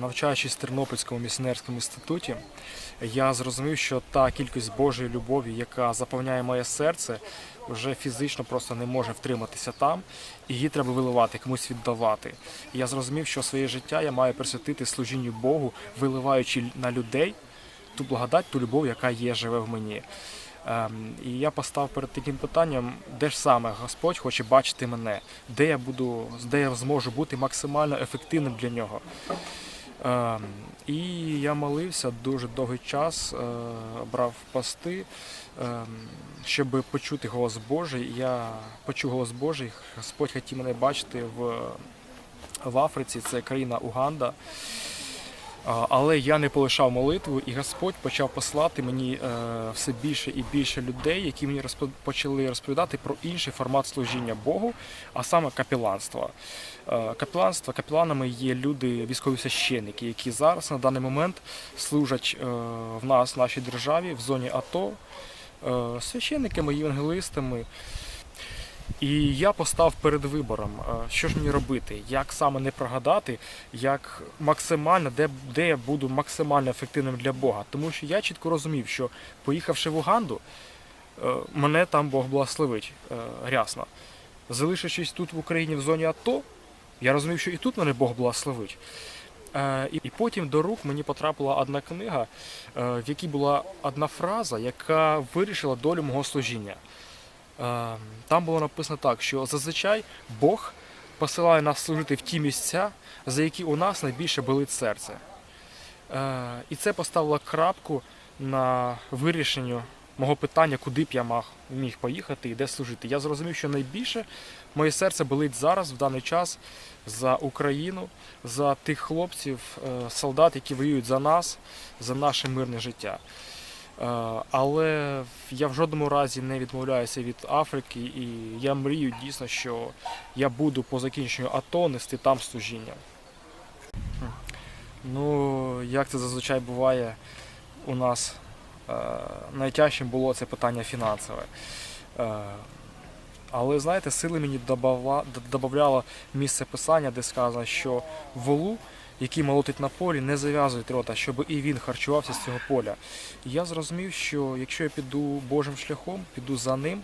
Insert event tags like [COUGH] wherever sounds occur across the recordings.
навчаючись в Тернопільському місіонерському інституті, я зрозумів, що та кількість Божої любові, яка заповняє моє серце, вже фізично просто не може втриматися там, і її треба виливати, комусь віддавати. І я зрозумів, що своє життя я маю присвятити служінню Богу, виливаючи на людей ту благодать, ту любов, яка є, живе в мені. Ем, І я постав перед таким питанням, де ж саме Господь хоче бачити мене, де я буду, де я зможу бути максимально ефективним для нього. Ем, І я молився дуже довгий час, е, брав пости, ем, щоб почути голос Божий. Я почув голос Божий. Господь хотів мене бачити в, в Африці, це країна Уганда. Але я не полишав молитву, і Господь почав послати мені е, все більше і більше людей, які мені почали розповідати про інший формат служіння Богу, а саме капеланство. Е, капеланство, капеланами є люди, військові священники, які зараз на даний момент служать е, в нас, в нашій державі, в зоні АТО, священниками, євангелистами. І я постав перед вибором, е, що ж мені робити, як саме не прогадати, як максимально, де, де я буду максимально ефективним для Бога. Тому що я чітко розумів, що поїхавши в Уганду, е, мене там Бог благословить е, рясно. Залишившись тут в Україні в зоні АТО, я розумів, що і тут мене Бог благословить. І потім до рук мені потрапила одна книга, в якій була одна фраза, яка вирішила долю мого служіння. Е, Там було написано так, що зазвичай Бог посилає нас служити в ті місця, за які у нас найбільше болить серце. Е, І це поставило крапку на вирішенню мого питання, куди б я міг поїхати і де служити. Я зрозумів, що найбільше моє серце болить зараз, в даний час, за Україну, за тих хлопців, е, солдат, які воюють за нас, за наше мирне життя. Е, Але я в жодному разі не відмовляюся від Африки, і я мрію дійсно, що я буду по закінченню АТО нести там служіння. Ну, як це зазвичай буває у нас, е, найтяжчим було це питання фінансове. Е, Але знаєте, сили мені додавало місце писання, де сказано, що волу, який молотить на полі, не зав'язують рота, щоб і він харчувався з цього поля. І я зрозумів, що якщо я піду Божим шляхом, піду за ним,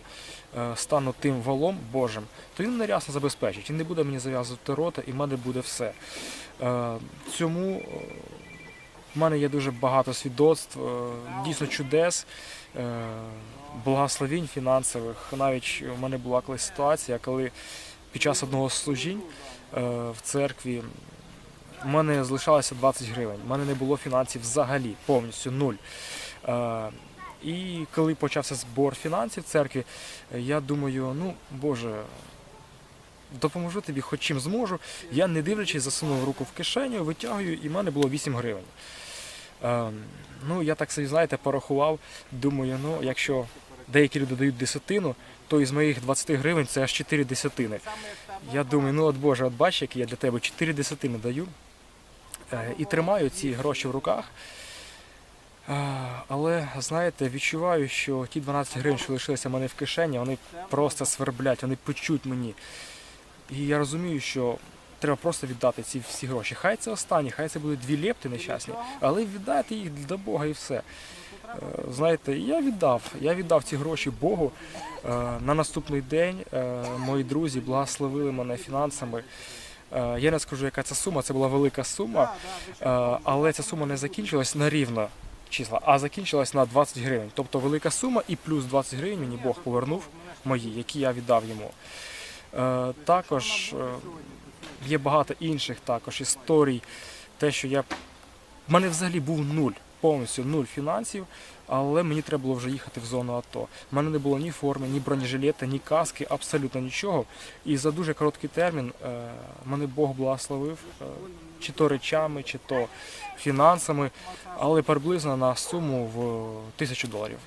е, стану тим волом Божим, то він мене рясно забезпечить. Він не буде мені зав'язувати рота, і в мене буде все. Е, Цьому е, в мене є дуже багато свідоцтв, дійсно чудес, благословінь фінансових. Навіть у мене була колись ситуація, коли під час одного з служінь в церкві у мене залишалося 20 гривень. У мене не було фінансів взагалі, повністю нуль. Е, І коли почався збор фінансів е, я думаю, ну Боже, допоможу тобі хоч чим зможу. Я не дивлячись, засунув руку в кишеню, витягую, і в мене було 8 гривень. Е, ну, я так собі, знаєте, порахував, думаю, ну, якщо деякі люди дають десятину, то із моїх 20 гривень це аж 4 десятини. Я думаю, ну от Боже, от бач, як я для тебе 4 десятини даю. Е, і тримаю ці гроші в руках. Е, Але знаєте, відчуваю, що ті 12 гривень, що лишилися в мене в кишені, вони просто сверблять, вони печуть мені. І я розумію, що треба просто віддати ці всі гроші. Хай це останні, хай це будуть дві лепти нещасні, але віддати їх до Бога і все. Е, Знаєте, я віддав. Я віддав ці гроші Богу. На наступний день мої друзі благословили мене фінансами. Е, Я не скажу, яка це сума, це була велика сума, е, але ця сума не закінчилась на рівно числа, а закінчилась на 20 гривень. Тобто велика сума і плюс 20 гривень мені Бог повернув мої, які я віддав йому. Е, Також є багато інших також історій. Те, що я. В мене взагалі був нуль, повністю нуль фінансів, але мені треба було вже їхати в зону АТО. У мене не було ні форми, ні бронежилета, ні каски, абсолютно нічого. І за дуже короткий термін е, мене Бог благословив, е, чи то речами, чи то фінансами, але приблизно на суму в тисячу доларів.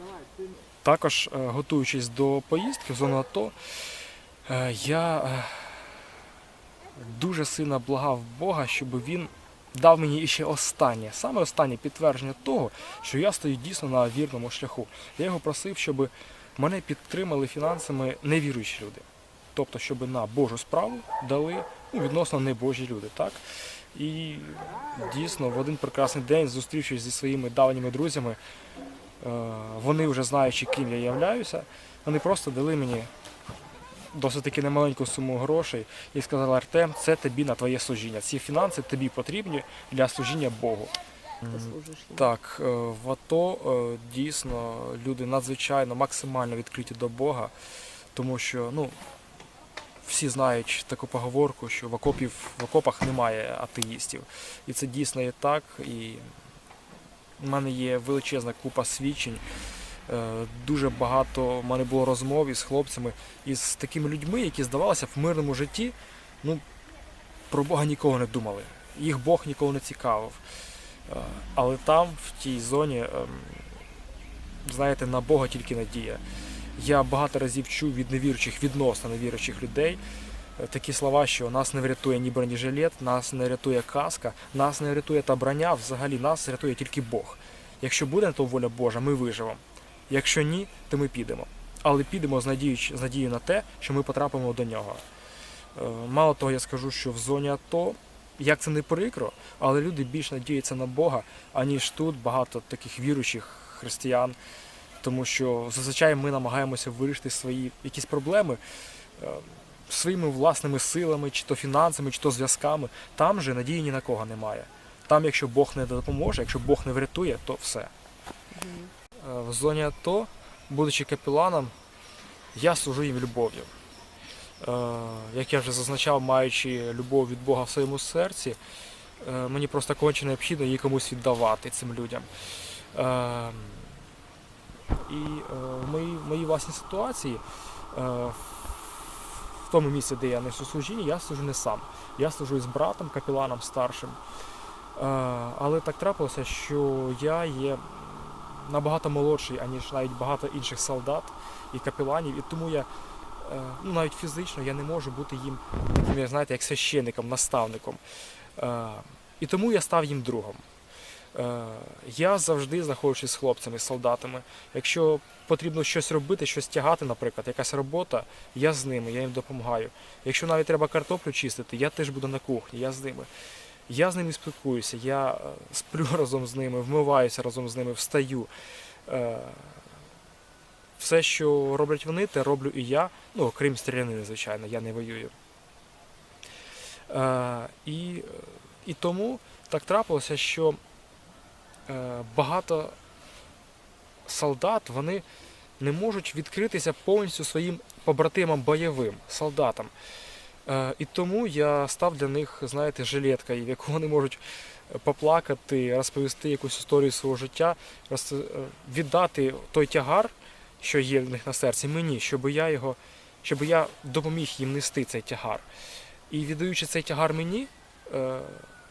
Також, е, готуючись до поїздки в зону АТО, я дуже сильно благав Бога, щоб він дав мені іще останнє, саме останнє підтвердження того, що я стою дійсно на вірному шляху. Я його просив, щоб мене підтримали фінансами невіруючі люди. Тобто, щоб на Божу справу дали ну, відносно небожі люди. Так? І дійсно в один прекрасний день, зустрівшись зі своїми давніми друзями, е, вони вже знаючи, ким я являюся, вони просто дали мені досить таки немаленьку суму грошей і сказали, Артем, це тобі на твоє служіння. Ці фінанси тобі потрібні для служіння Богу. Ти служиш. Так, е, в АТО е, дійсно люди надзвичайно максимально відкриті до Бога, тому що ну, всі знають таку поговорку, що в, окопів, в окопах немає атеїстів. І це дійсно є так. І в мене є величезна купа свідчень. Е, Дуже багато в мене було розмов із хлопцями, із такими людьми, які здавалося в мирному житті, ну, про Бога нікого не думали. Їх Бог ніколи не цікавив. Е, Але там, в тій зоні, ем, знаєте, на Бога тільки надія. Я багато разів чув від невіруючих, відносно невіруючих людей е, такі слова, що нас не врятує ні бронежилет, нас не рятує каска, нас не рятує та броня, взагалі нас рятує тільки Бог. Якщо буде то воля Божа, ми виживемо. Якщо ні, то ми підемо. Але підемо з надією, на те, що ми потрапимо до нього. Е, Мало того, я скажу, що в зоні АТО, як це не прикро, але люди більш надіються на Бога, аніж тут багато таких віруючих християн. Тому що зазвичай ми намагаємося вирішити свої якісь проблеми е, своїми власними силами, чи то фінансами, чи то зв'язками. Там же надії ні на кого немає. Там, якщо Бог не допоможе, якщо Бог не врятує, то все. Е, В зоні АТО, будучи капеланом, я служу їм любов'ю. Е, Як я вже зазначав, маючи любов від Бога в своєму серці, е, мені просто конче необхідно її комусь віддавати цим людям. І в моїй, моїй власній ситуації, в тому місці, де я несу служіння, я служу не сам. Я служу із братом, капеланом старшим. Але так трапилося, що я є набагато молодший, аніж навіть багато інших солдат і капеланів, і тому я е, ну, навіть фізично я не можу бути їм таким, знаєте, як священником, наставником. Е, І тому я став їм другом. Е, Я завжди знаходжусь з хлопцями, з солдатами. Якщо потрібно щось робити, щось тягати, наприклад, якась робота, я з ними, я їм допомагаю. Якщо навіть треба картоплю чистити, я теж буду на кухні, я з ними. Я з ними спілкуюся, я е, сплю [LAUGHS] разом з ними, вмиваюся разом з ними, встаю. Е, Все, що роблять вони, те роблю і я. Ну, окрім стрілянини, звичайно, я не воюю. Е, І, і тому так трапилося, що багато солдат вони не можуть відкритися повністю своїм побратимам бойовим солдатам. Е, І тому я став для них, знаєте, жилеткою, в яку вони можуть поплакати, розповісти якусь історію свого життя, е, віддати той тягар, що є в них на серці, мені, щоб я його, щоб я допоміг їм нести цей тягар. І віддаючи цей тягар мені, е,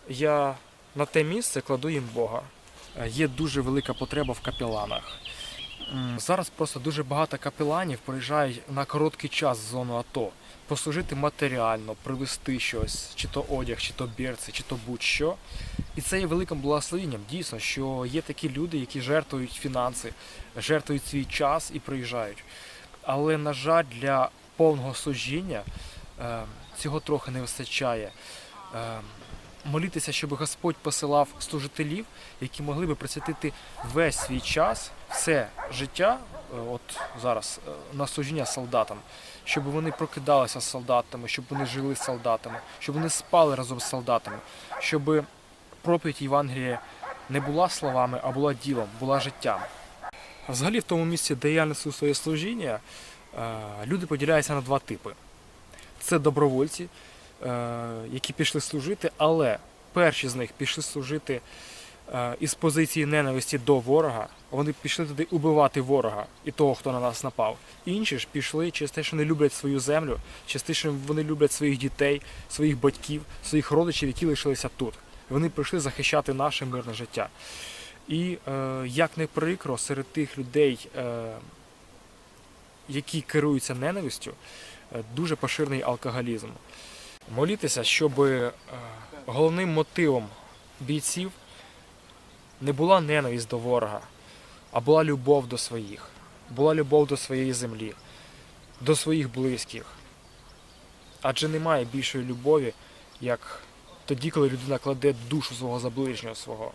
я на те місце кладу їм Бога. Є дуже велика потреба в капеланах. Зараз просто дуже багато капеланів приїжджають на короткий час в зону АТО, послужити матеріально, привезти щось, чи то одяг, чи то бірці, чи то будь-що. І це є великим благословенням, дійсно, що є такі люди, які жертвують фінанси, жертвують свій час і приїжджають. Але, на жаль, для повного служіння е, цього трохи не вистачає. Молітися, щоб Господь посилав служителів, які могли би присвятити весь свій час, все життя, е, от зараз, е, на служіння солдатам, щоб вони прокидалися з солдатами, щоб вони жили з солдатами, щоб вони спали разом з солдатами, щоб проповідь Євангелія не була словами, а була ділом, була життям. Взагалі, в тому місці, де я несу своє служіння, е, люди поділяються на два типи. Це добровольці, які пішли служити, але перші з них пішли служити е, із позиції ненависті до ворога. Вони пішли туди убивати ворога і того, хто на нас напав. Інші ж пішли через те, що не люблять свою землю, через те, що вони люблять своїх дітей, своїх батьків, своїх родичів, які лишилися тут. Вони прийшли захищати наше мирне життя. І е, як не прикро серед тих людей, е, які керуються ненавистю, е, дуже поширений алкоголізм. Молітися, щоб е, головним мотивом бійців не була ненависть до ворога, а була любов до своїх, була любов до своєї землі, до своїх близьких. Адже немає більшої любові, як тоді, коли людина кладе душу свого за ближнього свого.